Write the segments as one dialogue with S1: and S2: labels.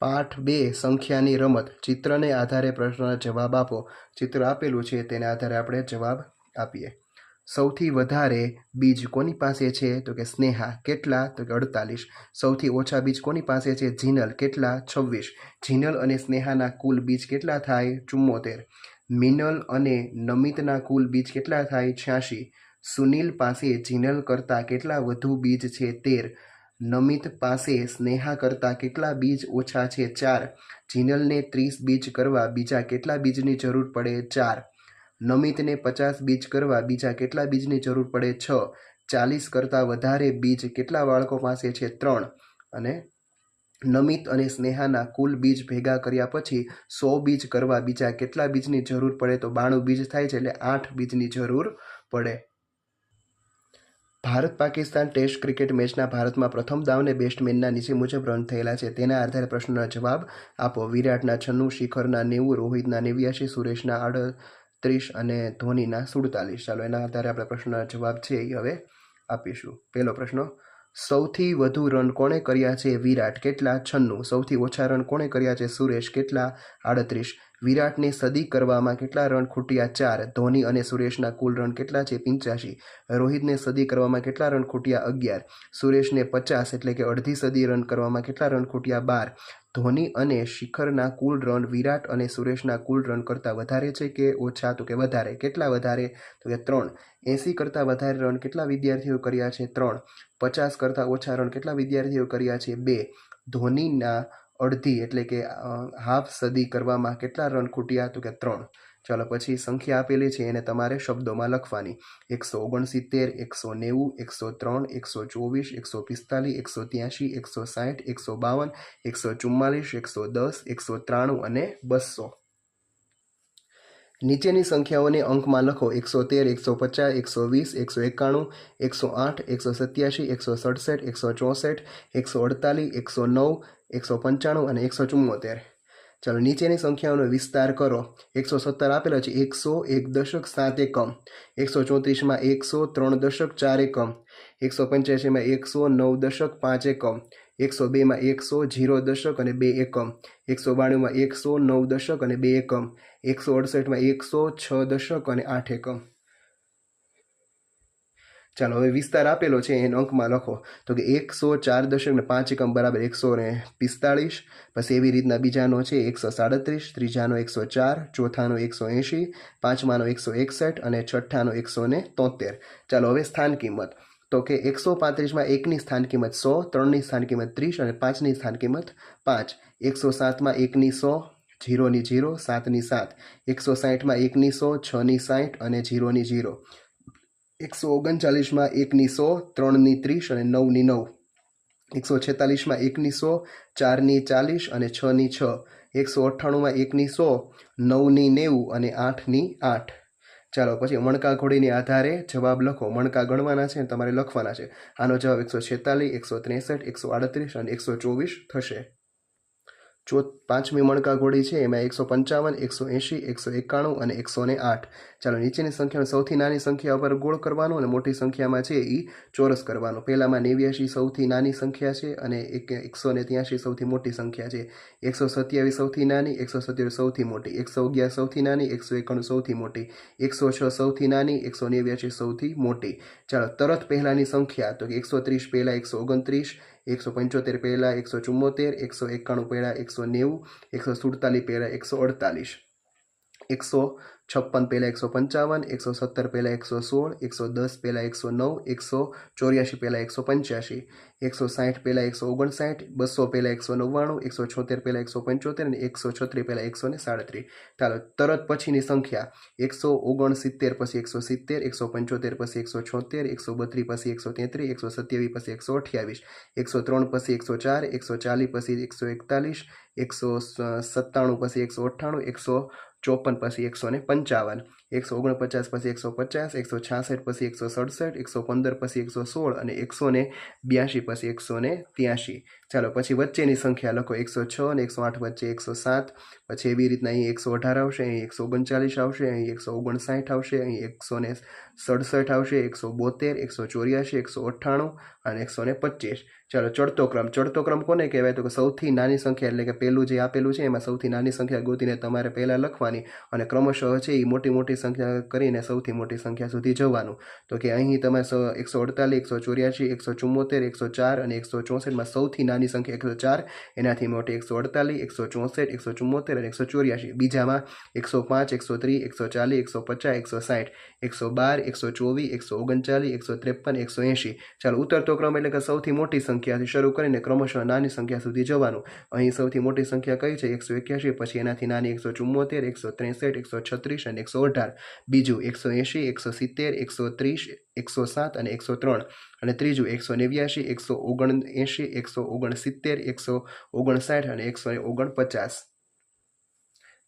S1: પાઠ બે, સંખ્યાની રમત. ચિત્રને આધારે પ્રશ્નના જવાબ આપો. ચિત્ર આપેલું છે, તેને આધારે આપણે જવાબ આપીએ. સૌથી વધારે બીજ કોની પાસે છે? તો કે સ્નેહા. કેટલા? તો કે અડતાલીસ. સૌથી ઓછા બીજ કોની પાસે છે? જીનલ કેટલા? છવ્વીસ. જીનલ અને સ્નેહાના કુલ બીજ કેટલા થાય? ચુમ્મોતેર. મિનલ અને નમિતના કુલ બીજ કેટલા થાય? છ્યાસી સુનિલ પાસે જીનલ કરતાં કેટલા વધુ બીજ છે? તેર. નમિત પાસે સ્નેહા કરતાં કેટલા બીજ ઓછા છે ચાર. જીનલને ત્રીસ બીજ કરવા બીજા કેટલા બીજની જરૂર પડે ચાર. નમિતને પચાસ બીજ કરવા બીજા કેટલા બીજની જરૂર પડે છ. ચાલીસ કરતાં વધારે બીજ કેટલા બાળકો પાસે છે ત્રણ. અને નમિત અને સ્નેહાના કુલ બીજ ભેગા કર્યા પછી સો બીજ કરવા બીજા કેટલા બીજની જરૂર પડે તો બાણું બીજ થાય છે એટલે આઠ બીજની જરૂર પડે. ભારત પાકિસ્તાન ટેસ્ટ ક્રિકેટ મેચના ભારતમાં પ્રથમ દાવને બેટ્સમેનના નીચે મુજબ રન થયેલા છે. તેના આધારે પ્રશ્નના જવાબ આપો. વિરાટના છન્નું, શિખરના નેવું, રોહિતના નેવ્યાસી સુરેશના આડત્રીસ અને ધોનીના સુડતાલીસ. ચાલો, એના આધારે આપણે પ્રશ્નના જવાબ છે એ હવે આપીશું. પહેલો પ્રશ્ન, સૌથી વધુ રન કોણે કર્યા છે વિરાટ? કેટલા? છન્નું. સૌથી ઓછા રન કોણે કર્યા છે સુરેશ? કેટલા? આડત્રીસ. વિરાટને સદી કરવામાં કેટલા રન ખૂટ્યા? ચાર. ધોની અને સુરેશના કુલ રન કેટલા છે? પંચ્યાસી. રોહિતને સદી કરવામાં કેટલા રન ખૂટ્યા? અગિયાર. સુરેશને પચાસ, એટલે કે અડધી સદી રન કરવામાં કેટલા રન ખૂટ્યા? બાર. ધોની અને શિખરના કુલ રન વિરાટ અને સુરેશના કુલ રન કરતાં વધારે છે કે ઓછા? તો કે વધારે. કેટલા વધારે? તો કે ત્રણ. એંસી કરતાં વધારે રન કેટલા વિદ્યાર્થીઓ કર્યા છે? ત્રણ. પચાસ કરતાં ઓછા રન કેટલા વિદ્યાર્થીઓ કર્યા છે? બે. ધોનીના અડધી એટલે કે હાફ સદી કરવામાં કેટલા રન ખૂટ્યા તો કે ત્રણ. ચાલો પછી સંખ્યા આપેલી છે એને તમારે શબ્દોમાં લખવાની. એકસો ઓગણસિત્તેર, એકસો નેવું, એકસો ત્રણ, એકસો ચોવીસ, એકસો પિસ્તાલીસ, એકસો ત્યાંશી, એકસો સાઠ, એકસો બાવન, એકસો ચુમ્માલીસ, એકસો દસ, એકસો ત્રાણું અને બસો. નીચેની સંખ્યાઓને અંકમાં લખો એકસો તેર, એકસો પચાસ, એકસો વીસ, એકસો એકાણું, એકસો આઠ, એકસો સત્યાસી, એકસો સડસઠ, એકસો ચોસઠ, એકસો અડતાલીસ, એકસો નવ, એકસો પંચાણું અને એકસો ચુમ્મોતેર. ચાલો નીચેની સંખ્યાઓનો વિસ્તાર કરો. એકસો સત્તર આપેલા છે. એકસો, એક દશક, સાત એકમ. એકસો ચોત્રીસમાં એકસો, ત્રણ દશક, ચાર એકમ. એકસો પંચ્યાસીમાં એકસો, નવ દશક, પાંચ એકમ. એકસો બેમાં એકસો જીરો દશક અને બે એકમ. એકસો બાણુંમાં એકસો નવ દશક અને બે એકમ. એકસો અડસઠમાં એકસો છ દશક અને આઠ એકમ. ચાલો, હવે વિસ્તાર આપેલો છે, એને અંકમાં લખો. તો કે એકસો ચાર દશક ને પાંચ એકમ બરાબર એકસો ને પિસ્તાળીસ. પછી એવી રીતના બીજાનો છે, એકસો સાડત્રીસ, ત્રીજાનો એકસો ચાર, ચોથાનો એકસો એંશી, પાંચમાનો એકસો એકસઠ અને છઠ્ઠાનો એકસો ને તોતેર. ચાલો, હવે સ્થાન કિંમત. તો કે એકસો પાંત્રીસમાં એકની સ્થાન કિંમત સો, ત્રણની સ્થાન કિંમત ત્રીસ અને પાંચની સ્થાન કિંમત પાંચ. એકસો સાતમાં એકની સો, જીરોની જીરો, સાતની સાત. એકસો સાહીઠમાં એકની સો, છની સાહીઠ અને જીરોની જીરો. એકસો ઓગણચાલીસમાં એકની સો, ત્રણની ત્રીસ અને નવની નવ. એકસો છેતાલીસમાં એકની સો, ચારની ચાલીસ અને છની છ. એકસો અઠ્ઠાણુંમાં એકની સો, નવની નેવું અને આઠની આઠ. ચાલો, પછી મણકા ઘોડીની આધારે જવાબ લખો. મણકા ગણવાના છે તમારે લખવાના છે. આનો જવાબ એકસો છેતાલીસ, એકસો ત્રેસઠ, એકસો આડત્રીસ અને એકસો ચોવીસ થશે. ચો પાંચમી મણકા ઘોડી છે, એમાં એકસો પંચાવન, એકસો એંશી, એકસો એકાણું અને એકસો ને આઠ. ચાલો, નીચેની સંખ્યાનો સૌથી નાની સંખ્યા પર ગોળ કરવાનો અને મોટી સંખ્યામાં છે એ ચોરસ કરવાનો. પહેલામાં નેવ્યાશી સૌથી નાની સંખ્યા છે અને એક એકસો ને ત્યાંશી સૌથી મોટી સંખ્યા છે. એકસો સત્યાવીસ સૌથી નાની, એકસો સત્યાવીસ સૌથી મોટી. એકસો અગિયાર સૌથી નાની, એકસો એકાણું સૌથી મોટી. એકસો છ સૌથી નાની, એકસો નેવ્યાશી સૌથી મોટી. ચાલો, તરત પહેલાંની સંખ્યા, તો કે એકસો ત્રીસ પહેલાં એકસો ઓગણત્રીસ એકસો પંચોતેર પહેલાં, એકસો ચુમ્મોતેર એકસો એકાણું પહેલાં, એકસો નેવું, એકસો સુડતાલીસ પહેલાં, એકસો અડતાલીસ. એકસો છપ્પન પહેલાં એકસો પંચાવન, એકસો સત્તર પહેલાં એકસો સોળ, એકસો દસ પહેલાં એકસો નવ, એકસો ચોર્યાસી પહેલાં એકસો પંચ્યાસી એકસો સાઠ પહેલાં એકસો ઓગણસાઠ, બસો પહેલાં એકસો નવ્વાણું, એકસો છોતેર પહેલાં એકસો પંચોતેર અને એકસો છત્રીસ પહેલાં એકસો ને સાડત્રીસ. ચાલો, તરત પછીની સંખ્યા. એકસો ઓગણસિત્તેર પછી એકસો સિત્તેર, એકસો પંચોતેર પછી એકસો છોતેર, એકસો બત્રીસ પછી એકસો તેત્રીસ, એકસો સત્યાવીસ પછી એકસો અઠ્યાવીસ, એકસો ત્રણ પછી એકસો ચાર, એકસો ચાલીસ પછી એકસો એકતાલીસ, એકસો સત્તાણું પછી એકસો અઠ્ઠાણું, એકસો ચોપન પછી એકસો ને પંચાવન. એકસો ઓગણપચાસ પછી એકસો પચાસ, એકસો છાસઠ પછી એકસો સડસઠ, એકસો પંદર પછી એકસો સોળ અને એકસો ને બ્યાસી પછી એકસો ને ત્યાસી ચાલો, પછી વચ્ચેની સંખ્યા લખો. એકસો છ અને એકસો આઠ વચ્ચે એકસો સાત. પછી એવી રીતના અહીં એકસો અઢાર આવશે, અહીં એકસો ઓગણચાલીસ આવશે, અહીં એકસો ઓગણસાઠ આવશે, અહીં એકસો ને સડસઠ આવશે, એકસો બોતેર, એકસો ચોર્યાસી એકસો અઠ્ઠાણું અને એકસો ને પચીસ ચાલો, ચડતો ક્રમ. ચડતો ક્રમ કોને કહેવાય? તો કે સૌથી નાની સંખ્યા, એટલે કે પહેલું જે આપેલું છે, એમાં સૌથી નાની સંખ્યા ગોતીને તમારે પહેલાં લખવાની. અને ક્રમશઃ છે એ મોટી મોટી સંખ્યા કરીને સૌથી મોટી સંખ્યા સુધી જવાનું. તો કે અહીં તમે એકસો અડતાલીસ, એકસો ચોર્યાસી, એકસો ચુમ્મોતેર, એકસો ચાર અને એકસો ચોસઠમાં સૌથી નાની સંખ્યા એકસો ચાર, એનાથી મોટી એકસો અડતાલીસ, એકસો ચોસઠ, એકસો ચુમ્મોતેર અને એકસો ચોર્યાસી. બીજામાં એકસો પાંચ, એકસો ત્રીસ, એકસો ચાલીસ, એકસો પચાસ, એકસો સાઠ, એકસો બાર, એકસો ચોવીસ, એકસો ઓગણચાલીસ, એકસો ત્રેપન, એકસો એંશી. ચાલો ઉતરતો ક્રમ એટલે કે સૌથી મોટી સંખ્યાથી શરૂ કરીને ક્રમશઃ નાની સંખ્યા સુધી જવાનું. અહીં સૌથી મોટી સંખ્યા કઈ છે? એકસો એક્યાસી, પછી એનાથી નાની એકસો ચુમ્મોતેર, એકસો ત્રેસઠ, એકસો છત્રીસ અને એકસો અઢાર. બીજું એકસો એંશી, એકસો સિત્તેર, એકસો ત્રીસ, એકસો સાત અને એકસો ત્રણ. અને ત્રીજું એકસો નેવ્યાશી, એકસો ઓગણ એંશી એકસો ઓગણસિત્તેર, એકસો ઓગણસાઠ અને એકસો ઓગણપચાસ.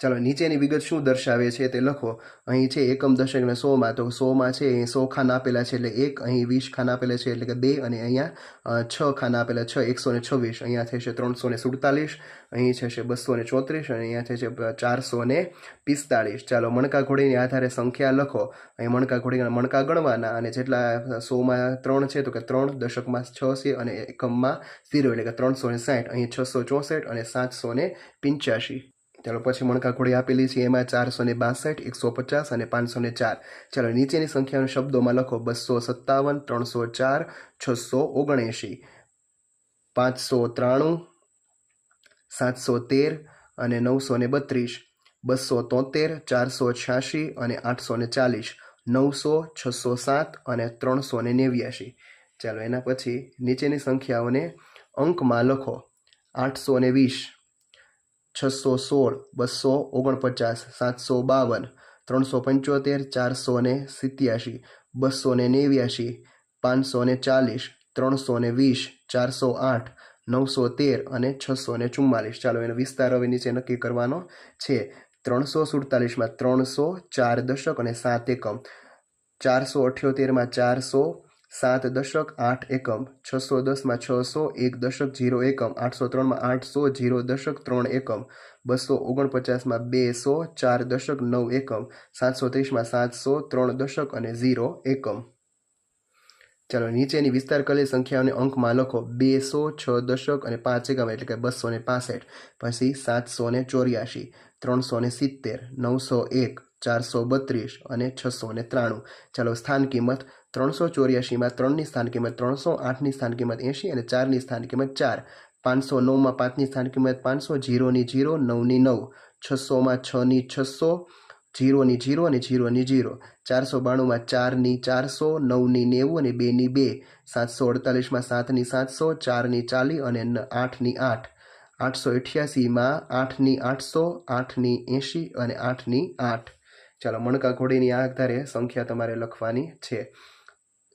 S1: ચાલો, નીચેની વિગત શું દર્શાવે છે તે લખો. અહીં છે એકમ દશક અને સોમાં, તો સોમાં છે અહીં સો ખાન આપેલા છે એટલે એક, અહીં વીસ ખાન આપેલા છે એટલે કે બે, અને અહીંયા છ ખાન આપેલા છ, એકસો ને છવ્વીસ. અહીંયા થશે ત્રણસો ને સુડતાલીસ, અહીં થશે બસો ને ચોત્રીસ, અને અહીંયા થશે ચારસો ને પિસ્તાળીસ. ચાલો, મણકા ઘોડીની આધારે સંખ્યા લખો. અહીં મણકા ઘોડીના મણકા ગણવાના, અને જેટલા સોમાં ત્રણ છે, તો કે ત્રણ દશકમાં છ છે અને એકમમાં ઝીરો, એટલે કે ત્રણસો ને સાઠ. અહીં છસો ચોસઠ અને સાતસો ને પંચ્યાસી. ચાલો પછી મણકા ઘોડી આપેલી છે. એમાં ચારસો ને બાસઠ, એકસો પચાસ અને પાંચસો ને ચાર. ચાલો નીચેની સંખ્યાના શબ્દોમાં લખો. બસો સત્તાવન, ત્રણસો ચાર, છસો ઓગણએંશી. પાંચસો ત્રાણું, સાતસો તેર અને નવસો ને બત્રીસ. બસો તોતેર, ચારસો છ્યાસી અને આઠસો ને ચાલીસ. નવસો, છસો સાત અને ત્રણસો ને નેવ્યાસી ચાલો એના પછી નીચેની સંખ્યાઓને અંકમાં લખો. આઠસો ને વીસ. છસો સોળ, બસો ઓગણપચાસ, સાતસો બાવન, ત્રણસો પંચોતેર, ચારસો ને સિત્યાસી બસો ને નેવ્યાસી પાંચસો ને ચાલીસ, ત્રણસો ને વીસ, ચારસો આઠ, નવસો તેર અને છસો ને ચુમ્માલીસ. ચાલો એનો વિસ્તાર હવે નીચે નક્કી કરવાનો છે. ત્રણસો સુડતાલીસમાં ત્રણસો ચાર દશક અને સાત એકમ. ચારસો અઠ્યોતેરમાં ચારસો સાત દશક આઠ એકમ, છસો દસમાં છસો એક દશક જીરો એકમ, આઠસો ત્રણમાં આઠસો જીરો દશક ત્રણ એકમ, બસો ઓગણપચાસમાં બેસો ચાર દશક નવ એકમ, સાતસો ત્રીસમાં સાતસો ત્રણ દશક અને ઝીરો એકમ. ચાલો નીચેની વિસ્તાર કરેલી સંખ્યાઓને અંકમાં લખો. બેસો છ દશક અને પાંચ એકમ એટલે કે બસો ને પાસઠ, પછી સાતસો ને ચોર્યાસી ત્રણસો ને સિત્તેર, નવસો એક, ચારસો બત્રીસ અને છસો ને ત્રાણું. ચાલો સ્થાન કિંમત ત્રણસો ચોર્યાસીમાં ત્રણની સ્થાન કિંમત ત્રણસો, આઠની સ્થાન કિંમત એંશી અને ચારની સ્થાન કિંમત ચાર. પાંચસો નવમાં પાંચની સ્થાન કિંમત પાંચસો, જીરોની જીરો, નવની નવ. છસોમાં છની છસો, જીરોની જીરો અને જીરોની જીરો. ચારસો બાણુંમાં ચારની ચારસો, નવની નેવું અને બેની બે. સાતસો અડતાલીસમાં સાતની સાતસો, ચારની ચાલી અને આઠની આઠ. આઠસો અઠ્યાસીમાં આઠની આઠસો, આઠની એંશી અને આઠની આઠ. ચાલો મણકા ઘોડીની આધારે સંખ્યા તમારે લખવાની છે.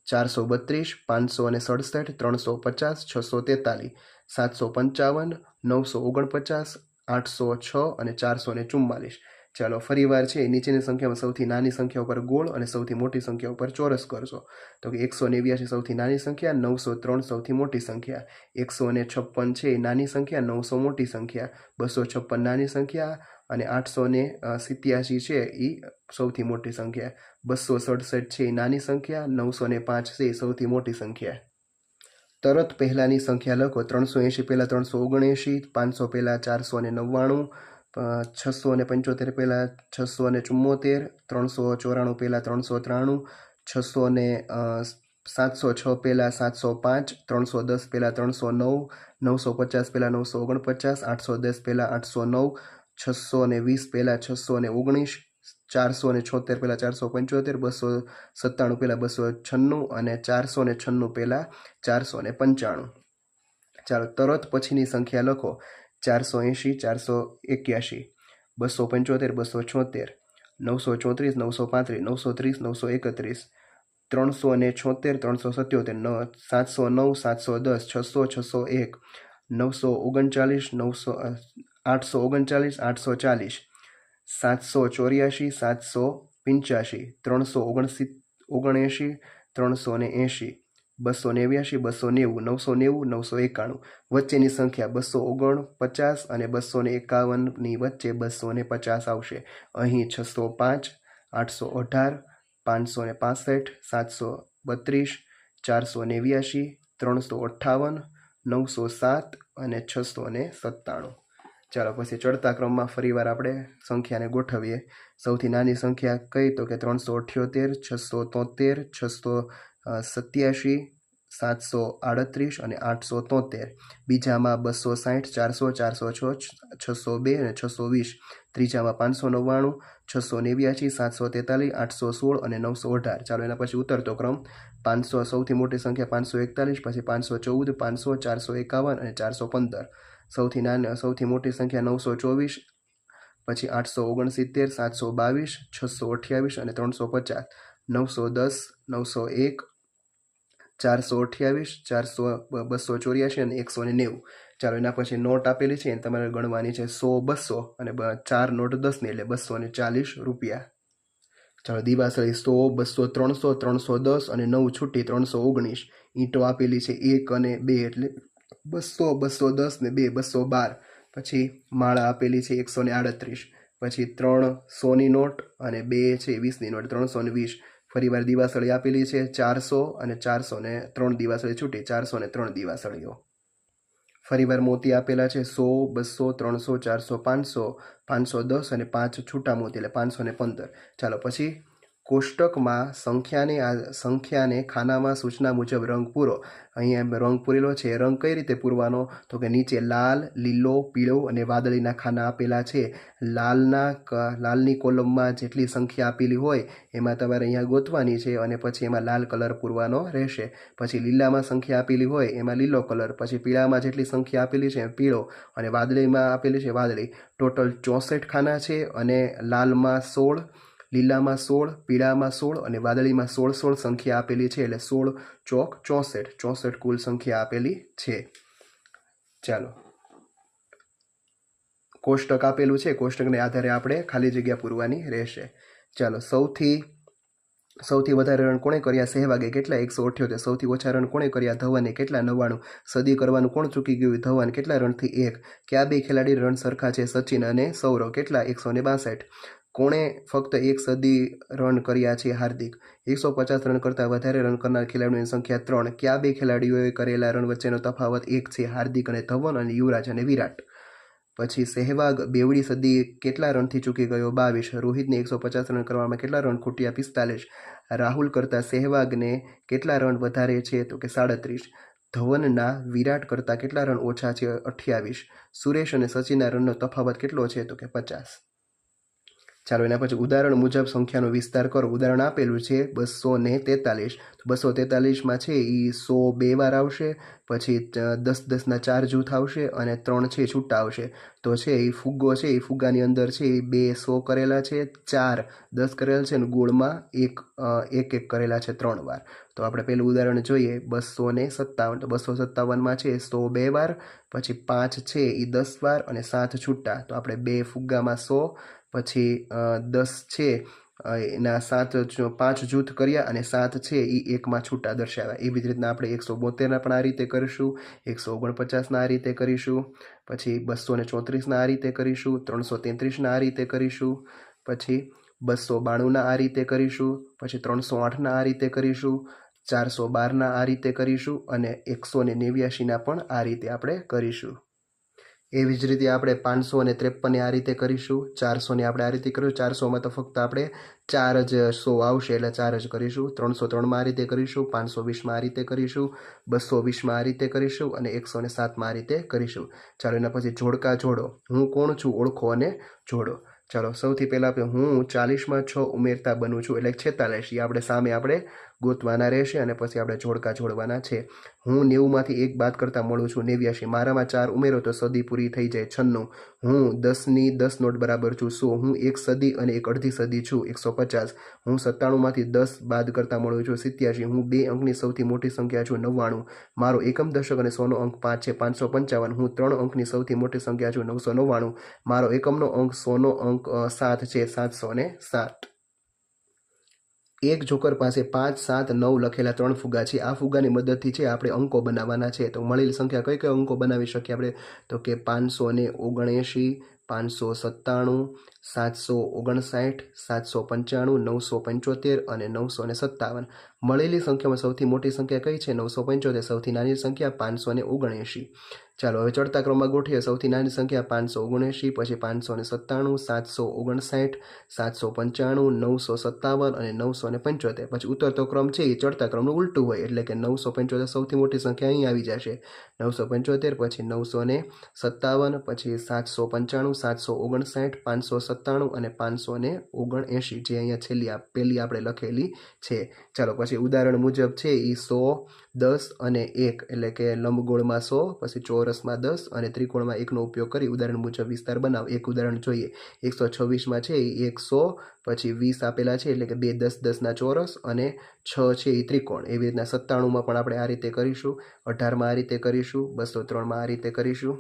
S1: ચારસો બત્રીસ, પાંચસો અને સડસઠ, ત્રણસો પચાસ, છસો તેતાલીસ, સાતસો પંચાવન, નવસો ઓગણપચાસ, આઠસો છ અને ચારસો ને ચુમ્માલીસ. ચાલો ફરીવાર છે, નીચેની સંખ્યામાં સૌથી નાની સંખ્યા ઉપર ગોળ અને સૌથી મોટી સંખ્યા ઉપર ચોરસ કરશો. તો કે એકસો નેવ્યાસી સૌથી નાની સંખ્યા, નવસો ત્રણ સૌથી મોટી સંખ્યા. એકસો ને છપ્પન છે, એ નાની સંખ્યા, નવસો મોટી સંખ્યા. બસો છપ્પન નાની સંખ્યા અને આઠસો ને સિત્યાસી છે એ સૌથી મોટી સંખ્યા. બસો સડસઠ છે એ નાની સંખ્યા, નવસો ને પાંચ છે એ સૌથી મોટી સંખ્યા. તરત પહેલાંની સંખ્યા લખો, ત્રણસો એંશી પહેલાં ત્રણસો ઓગણએંશી, પાંચસો પહેલાં ચારસો ને નવ્વાણું છસો ને પંચોતેર પહેલાં છસો ને ચુમ્મોતેર, ત્રણસો ચોરાણું પહેલાં ત્રણસો ત્રાણું, છસો ને સાતસો છ પહેલાં સાતસો પાંચ, ત્રણસો દસ પહેલાં ત્રણસો નવ, નવસો પચાસ પહેલાં નવસો ઓગણપચાસ, આઠસો દસ પહેલાં આઠસો નવ છસો ને વીસ, પહેલાં છસો ને ઓગણીસ ચારસો ને છોતેર, પહેલાં ચારસો પંચોતેર બસો સત્તાણું પહેલાં બસો છન્નું અને ચારસો ને છન્નું પહેલાં ચારસો ને પંચાણું. ચાલો તરત પછીની સંખ્યા લખો. ચારસો એંશી ચારસો એક્યાસી બસો પંચોતેર બસો છોતેર નવસો ચોત્રીસ નવસો પાંત્રીસ નવસો ત્રીસ નવસો એકત્રીસ ત્રણસો ને છોતેર ત્રણસો સત્યોતેર નવ સાતસો નવ સાતસો દસ છસો છસો એક નવસો ઓગણચાલીસ નવસો આઠસો ઓગણચાલીસ, આઠસો ચાલીસ, સાતસો ચોર્યાસી, સાતસો પંચ્યાસી, ત્રણસો ઓગણસી, ઓગણએંશી, ત્રણસો ને એંશી, બસો નેવ્યાશી બસો નેવું, નવસો નેવું, નવસો એકાણું. વચ્ચેની સંખ્યા બસો ઓગણ પચાસ અને બસો ને એકાવનની વચ્ચે બસો ને પચાસ આવશે. અહીં છસો પાંચ, આઠસો અઢાર, પાંચસો ને પાસઠ, સાતસો બત્રીસ, ચારસો નેવ્યાશી ત્રણસો અઠ્ઠાવન, નવસો સાત અને છસો ને સત્તાણું. ચાલો પછી ચડતા ક્રમમાં ફરીવાર આપણે સંખ્યાને ગોઠવીએ. સૌથી નાની સંખ્યા કઈ? તો કે ત્રણસો અઠ્યોતેર, છસો તોતેર, છસો સત્યાશી, સાતસો આડત્રીસ અને આઠસો તોતેર. બીજામાં બસો સાઠ ચારસો ચારસો છ, છસો બે અને છસો વીસ. ત્રીજામાં પાંચસો નવ્વાણું, છસો નેવ્યાસી સાતસો તેતાલીસ, આઠસો સોળ અને નવસો અઢાર. ચાલો એના પછી ઉતરતો ક્રમ. પાંચસો સૌથી મોટી સંખ્યા પાંચસો એકતાલીસ, પછી પાંચસો ચૌદ, પાંચસો ચારસો એકાવન અને ચારસો પંદર. સૌથી નાની સૌથી મોટી સંખ્યા નવસો ચોવીસ, પછી આઠસો ઓગણસિત્તેર, સાતસો બાવીસ, છસો અઠ્યાવીસ અને ત્રણસો પચાસ. નવસો દસ, નવસો એક, ચારસો અઠ્યાવીસ, ચારસો બસો ચોર્યાસી અને એકસો ને નેવું. ચાલો એના પછી નોટ આપેલી છે એને તમારે ગણવાની છે સો, બસો અને ચાર નોટ દસની એટલે બસો ને ચાલીસ રૂપિયા. ચાલો દિવાસળી સો, બસો ત્રણસો ત્રણસો દસ અને નવ છૂટી ત્રણસો ઓગણીસ. ઈંટો આપેલી છે એક અને બે એટલે બસો બસો દસ ને બે, બસો બાર. પછી માળા આપેલી છે એકસો ને આડત્રીસ. પછી ત્રણ સોની નોટ અને બે છે વીસની નોટ ત્રણસો ને વીસ. ફરીવાર દિવાસળી આપેલી છે ચારસો અને ચારસો ને ત્રણ દિવાસળી છૂટી, ચારસો ને ત્રણ દિવાસળીઓ. ફરીવાર મોતી આપેલા છે સો, બસો, ત્રણસો, ચારસો, પાંચસો પાંચસો દસ અને પાંચ છૂટા મોતી, એટલે પાંચસો ને પંદર. ચાલો, પછી કોષ્ટકમાં સંખ્યાને આ સંખ્યાને ખાનામાં સૂચના મુજબ રંગ પૂરો. અહીંયા રંગ પૂરેલો છે. રંગ કઈ રીતે પૂરવાનો? તો કે નીચે લાલ, લીલો, પીળો અને વાદળીના ખાના આપેલા છે. લાલના લાલની કોલમમાં જેટલી સંખ્યા આપેલી હોય, એમાં તમારે અહીંયા ગોતવાની છે અને પછી એમાં લાલ કલર પૂરવાનો રહેશે. પછી લીલામાં સંખ્યા આપેલી હોય, એમાં લીલો કલર. પછી પીળામાં જેટલી સંખ્યા આપેલી છે, પીળો અને વાદળીમાં આપેલી છે વાદળી. ટોટલ ચોસઠ ખાના છે અને લાલમાં સોળ લીલામાં સોળ, પીળામાં સોળ અને વાદળીમાં સોળ સોળ સંખ્યા આપેલી છે એટલે સોળ ચોક ચોસઠ ચોસઠ કુલ સંખ્યા આપેલી છે. ચાલો. કોષ્ટક આપેલું છે. કોષ્ટકને આધારે આપણે ખાલી જગ્યા પૂરવાની રહેશે. ચાલો, સૌથી સૌથી વધારે રન કોણે કર્યા? સહેવાગે કેટલા? એકસો અઠ્યોતેર. સૌથી ઓછા રન કોણે કર્યા? ધવને કેટલા? નવ્વાણું. સદી કરવાનું કોણ ચૂકી ગયું? ધવન કેટલા રનથી એક? કયા બે ખેલાડી રન સરખા છે? સચિન અને સૌરવ કેટલા? એકસો ને બાસઠ. કોણે ફક્ત એક સદી રન કર્યા છે હાર્દિક? એકસો પચાસ રન કરતાં વધારે રન કરનાર ખેલાડીઓની સંખ્યા ત્રણ. કયા બે ખેલાડીઓએ કરેલા રન વચ્ચેનો તફાવત એક છે? હાર્દિક અને ધવન અને યુવરાજ અને વિરાટ. પછી સહેવાગ બેવડી સદી કેટલા રનથી ચૂકી ગયો? બાવીસ. રોહિતને એકસો પચાસ રન કરવામાં કેટલા રન ખૂટ્યા? પિસ્તાલીસ. રાહુલ કરતાં સહેવાગને કેટલા રન વધારે છે? તો કે સાડત્રીસ. ધવનના વિરાટ કરતાં કેટલા રન ઓછા છે? અઠ્યાવીસ. સુરેશ અને સચિનના રનનો તફાવત કેટલો છે? તો કે પચાસ. ચાલો એના પછી ઉદાહરણ મુજબ સંખ્યાનો વિસ્તાર કરો. ઉદાહરણ આપેલું છે બસો ને તેતાલીસ. બસો તેતાલીસમાં છે એ સો બે વાર આવશે, પછી દસ દસના ચાર જૂથ આવશે અને ત્રણ છે છૂટા આવશે. તો છે એ ફુગ્ગો છે એ ફુગ્ગાની અંદર છે એ બે સો કરેલા છે, ચાર દસ કરેલા છે અને ગોળમાં એક એક એક કરેલા છે ત્રણ વાર. તો આપણે પેલું ઉદાહરણ જોઈએ, બસો ને સત્તાવન. તો બસો સત્તાવનમાં છે સો બે વાર, પછી પાંચ છે એ દસ વાર અને સાત છૂટા. તો આપણે બે ફુગ્ગામાં સો પછી દસ છે એના સાત પાંચ જૂથ કર્યા અને સાત છે એ એકમાં છૂટા દર્શાવ્યા. એવી જ રીતના આપણે એકસો બોતેરના પણ આ રીતે કરીશું, એકસો ઓગણપચાસના આ રીતે કરીશું, પછી બસો ને ચોત્રીસના આ રીતે કરીશું, ત્રણસો તેત્રીસના આ રીતે કરીશું, પછી બસો બાણુંના આ રીતે કરીશું, પછી ત્રણસો આઠના આ રીતે કરીશું, ચારસો બારના આ રીતે કરીશું અને એકસો ને નેવ્યાશીના પણ આ રીતે આપણે કરીશું. એવી જ રીતે આપણે પાંચસો અને ત્રેપનને આ રીતે કરીશું. ચારસોને આપણે આ રીતે કરીશું ચારસોમાં તો ફક્ત આપણે ચાર જ સો આવશે એટલે ચાર જ કરીશું. ત્રણસો ત્રણમાં આ રીતે કરીશું. પાંચસો વીસમાં આ રીતે કરીશું. બસો વીસમાં આ રીતે કરીશું અને એકસો ને સાતમાં આ રીતે કરીશું. ચાલો એના પછી જોડકા જોડો. હું કોણ છું? ઓળખો અને જોડો. ચાલો, સૌથી પહેલાં હું ચાલીસમાં છ ઉમેરતા બનું છું. એટલે છેતાલીસ. એ આપણે સામે આપણે ગોતવાના રહેશે અને પછી આપણે જોડકા જોડવાના છે. હું નેવુંમાંથી એક બાદ કરતાં મળું છું. નેવ્યાશી, મારામાં ચાર ઉમેરો તો સદી પૂરી થઈ જાય. છન્નું, હું દસની દસ નોટ બરાબર છું. સો, હું એક સદી અને એક અડધી સદી છું. એકસો પચાસ, હું સત્તાણુંમાંથી દસ બાદ કરતાં મળું છું. સિત્યાસી હું બે અંકની સૌથી મોટી સંખ્યા છું. નવ્વાણું, મારો એકમ દશક અને સોનો અંક પાંચ છે. પાંચસો પંચાવન, હું ત્રણ અંકની સૌથી મોટી સંખ્યા છું. નવસો નવ્વાણું, મારો એકમનો અંક સોનો અંક સાત છે. સાતસો ને સાત. એક જોકર પાસે પાંચ, સાત, નવ લખેલા ત્રણ ફુગા છે. આ ફુગાની મદદથી છે આપણે અંકો બનાવવાના છે. તો મળેલી સંખ્યા કઈ કઈ અંકો બનાવી શકીએ આપણે? તો કે પાંચસો ને ઓગણએંશી, પાંચસો સત્તાણું, સાતસો ઓગણસાઠ, સાતસો પંચાણું, નવસો પંચોતેર અને નવસો ને સત્તાવન. મળેલી સંખ્યામાં સૌથી મોટી સંખ્યા કઈ છે? નવસો પંચોતેર, સૌથી નાની સંખ્યા પાંચસો ને ઓગણએંશી. ચાલો, હવે ચડતા ક્રમમાં ગોઠવીએ. સૌથી નાની સંખ્યા પાંચસો ઓગણએંશી, પછી પાંચસો ને સત્તાણું, સાતસો ઓગણસાઠ, સાતસો પંચાણું, નવસો સત્તાવન અને નવસો ને પંચોતેર. પછી ઉતરતો ક્રમ છે, એ ચડતા ક્રમનું ઉલટું હોય, એટલે કે નવસો પંચોતેર સૌથી મોટી સંખ્યા અહીં આવી જશે. નવસો પંચોતેર, પછી નવસો ને સત્તાવન, પછી સાતસો પંચાણું, સાતસો ઓગણસાઠ, પાંચસો સત્તાણું અને પાંચસો ને ઓગણએંશી, જે અહીંયા છેલ્લી પહેલી આપણે લખેલી છે. ચાલો, પછી ઉદાહરણ મુજબ છે એ સો, દસ અને એક, એટલે કે લંબગોળમાં સો, પછી ચોરસમાં દસ અને ત્રિકોણમાં એકનો ઉપયોગ કરી ઉદાહરણ મુજબ વિસ્તાર બનાવો. એક ઉદાહરણ જોઈએ. એકસો છવ્વીસમાં છે એ એકસો પછી વીસ આપેલા છે એટલે કે બે દસ દસના ચોરસ અને છ છે એ ત્રિકોણ. એવી રીતના સત્તાણુંમાં પણ આપણે આ રીતે કરીશું. અઢારમાં આ રીતે કરીશું. બસો ત્રણમાં આ રીતે કરીશું.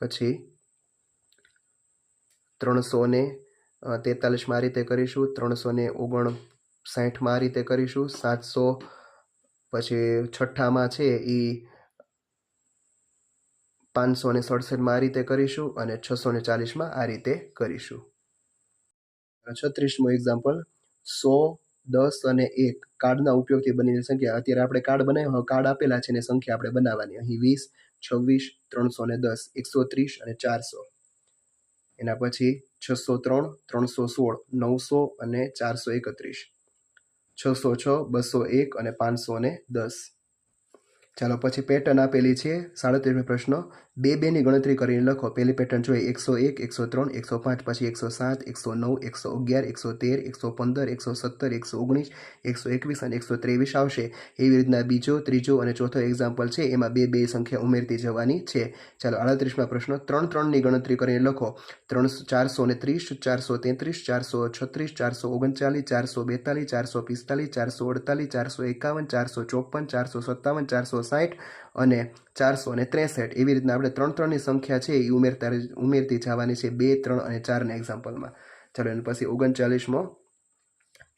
S1: પછી ત્રણસો ને તેતાલીસમાં આ રીતે કરીશું. ત્રણસો ને ઓગણ સાઠમાં આ રીતે કરીશું, સાતસો પછી છઠ્ઠામાં છે એ પાંચસો ને સડસઠમાં આ રીતે કરીશું અને છસો ને ચાલીસમાં આ રીતે કરીશું. છત્રીસમો એક્ઝામ્પલ સો, દસ અને એક કાર્ડના ઉપયોગથી બનેલી સંખ્યા. અત્યારે આપણે કાર્ડ બનાવ્યો કાર્ડ આપેલા છે ને સંખ્યા આપણે બનાવવાની. અહીં વીસ, છવ્વીસ, ત્રણસો ને દસ, એકસો ત્રીસ અને ચારસો. એના પછી છસો ત્રણ, ત્રણસો સોળ, નવસો અને ચારસો એકત્રીસ. છસો છ બસો એક અને પાંચસો ને દસ. ચાલો પછી પેટર્ન આપેલી છે, સાડત્રીસમી પ્રશ્ન. બે બેની ગણતરી કરીને લખો. પહેલી પેટર્ન જોઈએ, એકસો એક, એકસો ત્રણ, એકસો પાંચ, પછી એકસો સાત, એકસો નવ, એકસો અગિયાર, એકસો તેર, એકસો પંદર, એકસો સત્તર, એકસો ઓગણીસ, એકસો એકવીસ અને એકસો ત્રેવીસ આવશે. એવી રીતના બીજો, ત્રીજો અને ચોથો એક્ઝામ્પલ છે. એમાં બે બે સંખ્યા ઉમેરતી જવાની છે. ચાલો આડત્રીસમાં પ્રશ્ન. ત્રણ, ત્રણની ગણતરી કરીને લખો. ત્રણ, ચારસો ને ત્રીસ, ચારસો તેત્રીસ, ચારસો છત્રીસ, ચારસો ઓગણચાલીસ, ચારસો બેતાલીસ, ચારસો પિસ્તાલીસ, ચારસો અડતાલીસ, ચારસો એકાવન, ચારસો ચોપન, ચારસો સત્તાવન, ચારસો સાઠ અને ચારસો અને ત્રેસઠ. એવી રીતના આપણે ત્રણ ત્રણની સંખ્યા છે એ ઉમેરતા ઉમેરતી જવાની છે બે, ત્રણ અને ચારના એક્ઝામ્પલમાં ચાલો એના પછી ઓગણચાલીસમો.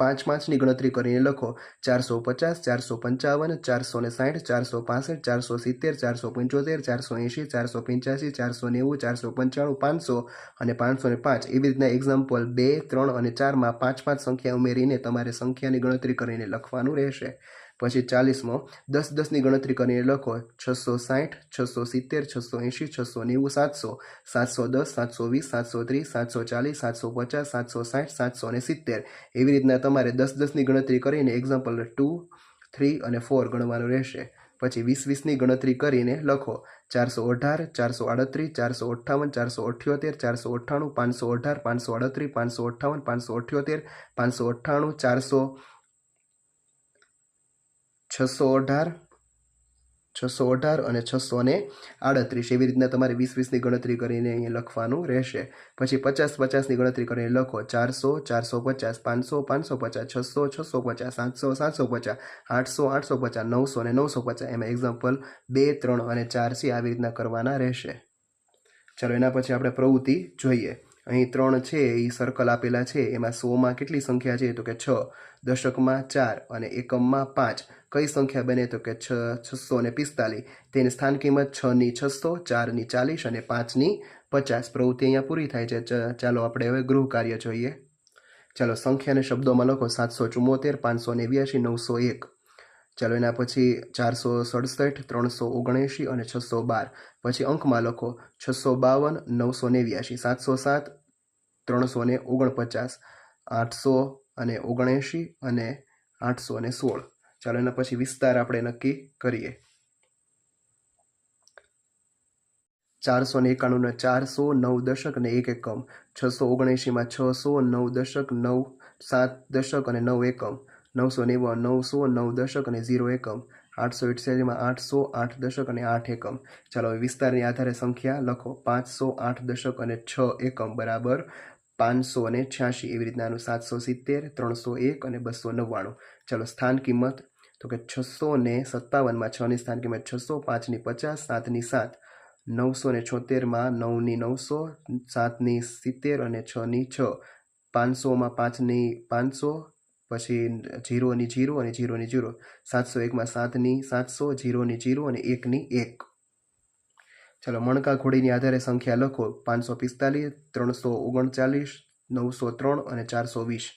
S1: પાંચ પાંચની ગણતરી કરીને લખો. ચારસો પચાસ, ચારસો પંચાવન, ચારસો ને સાઠ ચારસો પાસઠ, ચારસો સિત્તેર, ચારસો પંચોતેર, ચારસો એંશી, ચારસો પંચ્યાસી, ચારસો નેવું, ચારસો પંચાણું, પાંચસો અને પાંચસો ને પાંચ. એવી રીતના એક્ઝામ્પલ બે, ત્રણ અને ચારમાં પાંચ પાંચ સંખ્યા ઉમેરીને તમારે સંખ્યાની ગણતરી કરીને લખવાનું રહેશે. પછી ચાલીસમો, દસ દસની ગણતરી કરીને લખો, છસો સાઠ છસો સિત્તેર, છસો એંશી, છસો નેવું, સાતસો. સાતસો દસ, સાતસો વીસ, સાતસો ત્રીસ, સાતસો ચાલીસ, સાતસો પચાસ, સાતસો સાઠ સાતસો ને સિત્તેર. એવી રીતના તમારે દસ દસની ગણતરી કરીને એક્ઝામ્પલ ટુ થ્રી અને ફોર ગણવાનું રહેશે. પછી વીસ વીસની ગણતરી કરીને લખો. ચારસો અઢાર, ચારસો આડત્રીસ, ચારસો અઠ્ઠાવન, ચારસો અઠ્યોતેર, ચારસો અઠ્ઠાણું, પાંચસો અઢાર, પાંચસો અડત્રીસ પાંચસો અઠ્ઠાવન, પાંચસો અઠ્યોતેર, પાંચસો અઠ્ઠાણું, ચારસો છસો અઢાર છસો અઢાર અને છસો ને આડત્રીસ. એવી રીતના તમારે વીસ વીસની ગણતરી કરીને અહીંયા લખવાનું રહેશે. પછી પચાસ પચાસની ગણતરી કરીને લખો ચારસો ચારસો પચાસ, પાંચસો પાંચસો પચાસ, છસો છસો પચાસ, સાતસો સાતસો પચાસ, આઠસો આઠસો પચાસ, નવસો ને નવસો પચાસ. એમાં એક્ઝામ્પલ બે, ત્રણ અને ચાર છે. આવી રીતના કરવાના રહેશે. ચાલો એના પછી આપણે પ્રવૃત્તિ જોઈએ. અહીં ત્રણ છે એ સર્કલ આપેલા છે. એમાં સોમાં કેટલી સંખ્યા છે? તો કે છ. દશકમાં ચાર અને એકમમાં પાંચ. કઈ સંખ્યા બને? તો કે છ, છસો અને પિસ્તાલીસ. તેની સ્થાન કિંમત છની છસો ચારની ચાલીસ અને પાંચની પચાસ. પ્રવૃત્તિ અહીંયા પૂરી થાય છે. ચાલો આપણે હવે ગૃહ કાર્ય જોઈએ. ચાલો સંખ્યાને શબ્દોમાં લખો. સાતસો ચુમ્મોતેર પાંચસો નેવ્યાસી નવસો એક. ચાલો, એના પછી ચારસો સડસઠ, ત્રણસો ઓગણએંશી અને છસો બાર. પછી અંકમાં લખો. છસો બાવન, નવસો નેવ્યાસી સાતસો સાત ત્રણસો ને ઓગણપચાસ, આઠસો અને ઓગણએંશી અને આઠસો અને સોળ. ચાલો એના પછી વિસ્તાર આપણે નક્કી કરીએ. ચારસો ને એકાણુંના ચારસો નવ દશક અને એક એકમ. છસો ઓગણએંશીમાં છસો નવ દશક નવ, સાત દશક અને નવ એકમ. નવસો નેવું, નવસો નવ દશક અને ઝીરો એકમ. આઠસો ઇઠસેરીમાં આઠસો આઠ દશક અને આઠ એકમ. ચાલો વિસ્તારની આધારે સંખ્યા લખો. પાંચસો આઠ દશક અને છ એકમ બરાબર પાંચસો અને છ્યાસી એવી રીતનાનું સાતસો સિત્તેર, ત્રણસો એક અને બસો નવ્વાણું. ચાલો સ્થાન કિંમત. તો કે છસો ને સત્તાવનમાં છની સ્થાન કિંમત છસો પાંચની પચાસ સાતની સાત. નવસો ને છોતેરમાં નવની નવસો સાતની સિત્તેર અને છની છ. પાંચસોમાં પાંચની પાંચસો પછી જીરોની જીરો અને જીરોની જીરો. સાતસો એકમાં સાતની સાતસો જીરોની જીરો અને એકની એક. ચાલો, મણકા ઘોડીની આધારે સંખ્યા લખો. પાંચસો પિસ્તાલીસ, ત્રણસો ઓગણચાલીસ, નવસો ત્રણ અને ચારસો વીસ.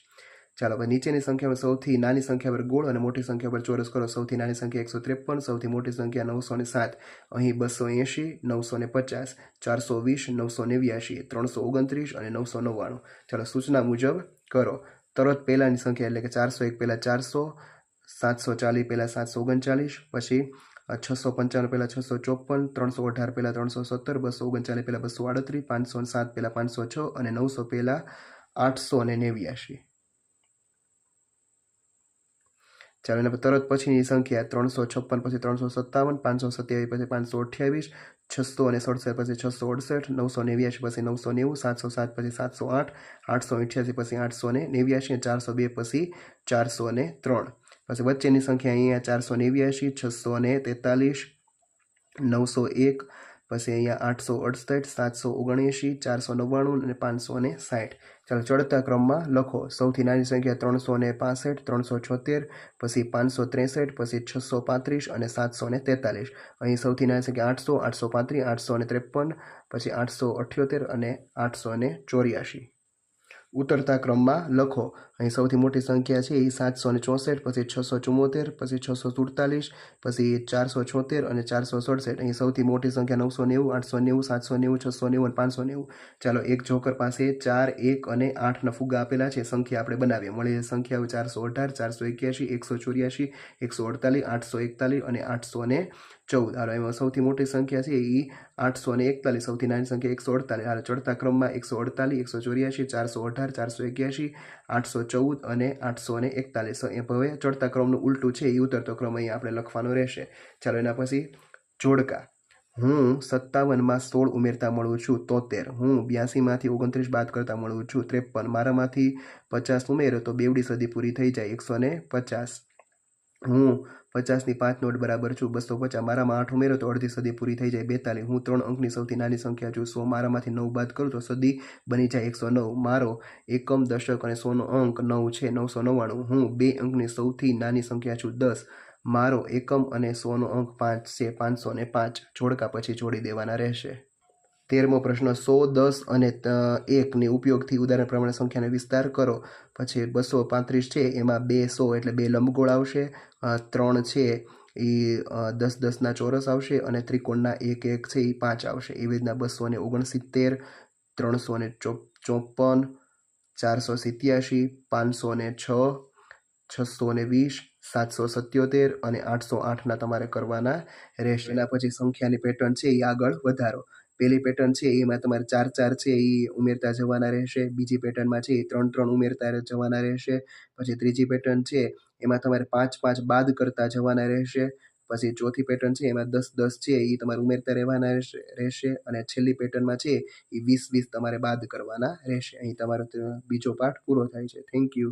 S1: ચાલો, હવે નીચેની સંખ્યામાં સૌથી નાની સંખ્યા પર ગોળ અને મોટી સંખ્યા પર ચોરસ કરો. સૌથી નાની સંખ્યા એકસો ત્રેપન, સૌથી મોટી સંખ્યા નવસો ને સાત. અહીં બસો એંશી, નવસો ને પચાસ, ચારસો વીસ, નવસો નેવ્યાશી, ત્રણસો ઓગણત્રીસ અને નવસો નવ્વાણું. ચાલો, સૂચના મુજબ કરો. તરત પહેલાંની સંખ્યા એટલે કે ચારસો એક, પહેલાં ચારસો, સાતસો ચાલીસ, પહેલાં સાતસો ઓગણચાલીસ, પછી છસો પંચાણું પહેલાં છસો ચોપન, ત્રણસો અઢાર, પહેલાં ત્રણસો સત્તર, બસો ઓગણચાલીસ, પહેલાં બસો આડત્રીસ, પાંચસો સાત, પહેલાં પાંચસો છ અને નવસો પહેલાં આઠસો અને નેવ્યાશી. ચાલો એના તરત પછીની સંખ્યા ત્રણસો છપ્પન, પછી ત્રણસો સત્તાવન, પાંચસો સત્યાવીસ, પછી પાંચસો અઠ્યાવીસ છસો અને સડસઠ, પછી છસો અડસઠ, નવસો નેવ્યાસી પછી નવસો નેવું, સાતસો સાત, પછી સાતસો આઠ, આઠસો અઠ્યાસી પછી આઠસો ને નેવ્યાસી ચારસો બે, પછી ચારસો અને ત્રણ. પછી વચ્ચેની સંખ્યા અહીંયા ચારસો નેવ્યાસી છસો ને તેતાલીસ, નવસો એક, પછી અહીંયા આઠસો અડસઠ, સાતસો ઓગણએંશી, ચારસો નવ્વાણું અને પાંચસો ને સાઠ. ચાલો ચડતા ક્રમમાં લખો. સૌથી નાની સંખ્યા ત્રણસો ને પાસઠ ત્રણસો છોતેર પછી પાંચસો ત્રેસઠ, પછી છસો પાંત્રીસ અને સાતસો ને તેતાલીસ. અહીં સૌથી નાની સંખ્યા આઠસો આઠસો પાંત્રીસ, આઠસો ને ત્રેપન, પછી આઠસો અઠ્યોતેર અને આઠસો ને ચોર્યાસી. ઉતરતા ક્રમમાં લખો. અહીં સૌથી મોટી સંખ્યા છે, એ સાતસો ને ચોસઠ, પછી છસો ચુમ્મોતેર પછી છસો સુડતાલીસ, પછી ચારસો છોતેર અને ચારસો સડસઠ. અહીં સૌથી મોટી સંખ્યા નવસો નેવું, આઠસો નેવું, સાતસો નેવું, છસો નેવું અને પાંચસો નેવું. ચાલો, એક જોકર પાસે ચાર, એક અને આઠના ફુગા આપેલા છે. સંખ્યા આપણે બનાવીએ. મળે સંખ્યાઓ ચારસો અઢાર, ચારસો એક્યાસી, એકસો ચોર્યાસી, એકસો અડતાલીસ, આઠસો એકતાલીસ અને આઠસો ને ચૌદ. હાલો, એમાં સૌથી મોટી સંખ્યા છે એ આઠસો અને એકતાલીસ, સૌથી નાની સંખ્યા એકસો અડતાલીસ. હાલ, ચડતા ક્રમમાં એકસો અડતાલીસ, એકસો ચોર્યાસી, ચારસો અઢાર, ચારસો એક્યાસી, આઠસો ચૌદ અને આઠસો અને એકતાલીસ. હવે ચડતા ક્રમનું ઉલટું છે એ ઉતરતો ક્રમ અહીં આપણે લખવાનો રહેશે. ચાલો, એના પછી જોડકા. હું સત્તાવનમાં સોળ ઉમેરતા મળું છું, તોતેર. હું બ્યાસીમાંથી ઓગણત્રીસ બાદ કરતા મળું છું, ત્રેપન. મારામાંથી પચાસ ઉમેરો, તો બેવડી સદી પૂરી થઈ જાય, એકસો ને પચાસ. હું પચાસની પાંચ નોટ બરાબર છું, બસો પચાસ. મારામાં આઠ ઉમેરો તો અડધી સદી પૂરી થઈ જાય, બેતાલીસ. હું ત્રણ અંકની સૌથી નાની સંખ્યા છું, સો મારામાંથી નવ બાદ કરું તો સદી બની જાય એકસો નવ. મારો એકમ દશક અને સોનો અંક નવ છે, નવસો નવ્વાણું. હું બે અંકની સૌથી નાની સંખ્યા છું, દસ. મારો એકમ અને સોનો અંક પાંચ છે, પાંચસો ને પાંચ. જોડકા પછી જોડી દેવાના રહેશે. તેરમો પ્રશ્ન, સો, દસ અને એકની ઉપયોગથી ઉદાહરણ પ્રમાણે સંખ્યાનો વિસ્તાર કરો. પછી બસો પાંત્રીસ છે, એમાં બે સો એટલે બે લંબગોળ આવશે. ત્રણ છે એ દસ દસના ચોરસ આવશે અને ત્રિકોણના એક એક છે એ પાંચ આવશે. એવી રીતના બસો ને ઓગણસિત્તેર, ત્રણસો ને ચોપન, ચારસો સિત્યાસી પાંચસો ને છ, છસો ને વીસ, સાતસો સત્યોતેર અને આઠસો આઠના તમારે કરવાના રહેશે. એના પછી સંખ્યાની પેટર્ન છે એ આગળ વધારો. પહેલી પેટર્ન છે, એમાં તમારે ચાર ચાર છે, એ ઉમેરતા જવાના રહેશે. બીજી પેટર્નમાં છે, એ ત્રણ ત્રણ ઉમેરતા જવાના રહેશે. પછી ત્રીજી પેટર્ન છે, એમાં તમારે પાંચ પાંચ બાદ કરતા જવાના રહેશે. પછી ચોથી પેટર્ન છે, એમાં દસ દસ છે, એ તમારે ઉમેરતા રહેવાના રહેશે અને છેલ્લી પેટર્નમાં છે, એ વીસ વીસ તમારે બાદ કરવાના રહેશે. અહીં તમારો બીજો પાઠ પૂરો થાય છે. Thank you